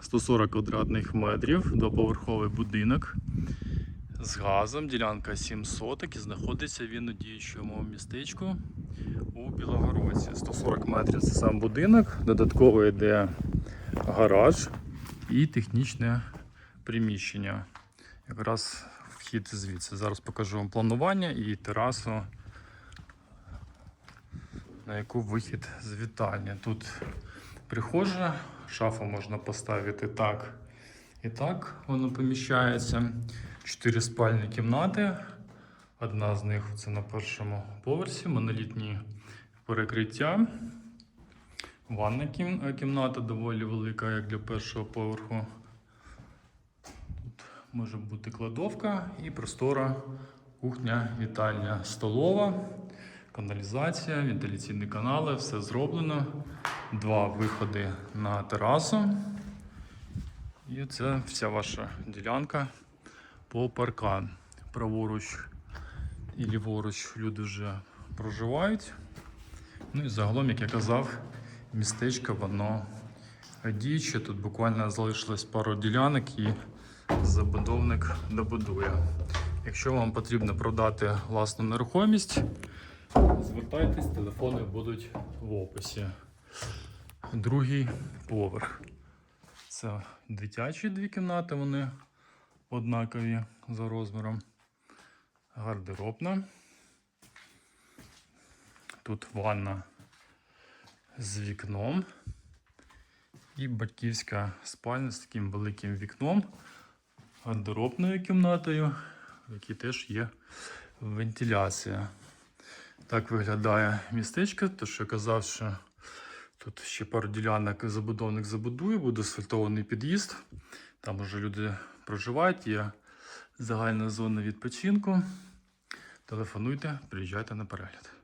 140 квадратних метрів, двоповерховий будинок з газом, ділянка 7 соток і знаходиться він у діючому містечку у Білогородці. 140 метрів це сам будинок, додатково йде гараж і технічне приміщення. Якраз вхід звідси. Зараз покажу вам планування і терасу, на яку вихід з вітальні. Тут прихожа, шафу можна поставити так і так, воно поміщається. Чотири спальні кімнати. Одна з них це на першому поверсі, монолітні перекриття. Ванна кім- кімната доволі велика, як для першого поверху. Тут може бути кладовка і простора кухня, вітальня, столова, каналізація, вентиляційні канали, все зроблено. Два виходи на терасу. І це вся ваша ділянка по паркан. Праворуч і ліворуч люди вже проживають. Ну і загалом, як я казав, містечко воно діюче. Тут буквально залишилось пару ділянок і забудовник добудує. Якщо вам потрібно продати власну нерухомість, звертайтесь, телефони будуть в описі. Другий поверх. Це дитячі дві кімнати, вони однакові за розміром. Гардеробна. Тут ванна з вікном. І батьківська спальня з таким великим вікном, гардеробною кімнатою, в якій теж є вентиляція. Так виглядає містечко, то що казав, що тут ще пару ділянок забудовник забудує, буде асфальтований під'їзд. Там вже люди проживають, є загальна зона відпочинку. Телефонуйте, приїжджайте на перегляд.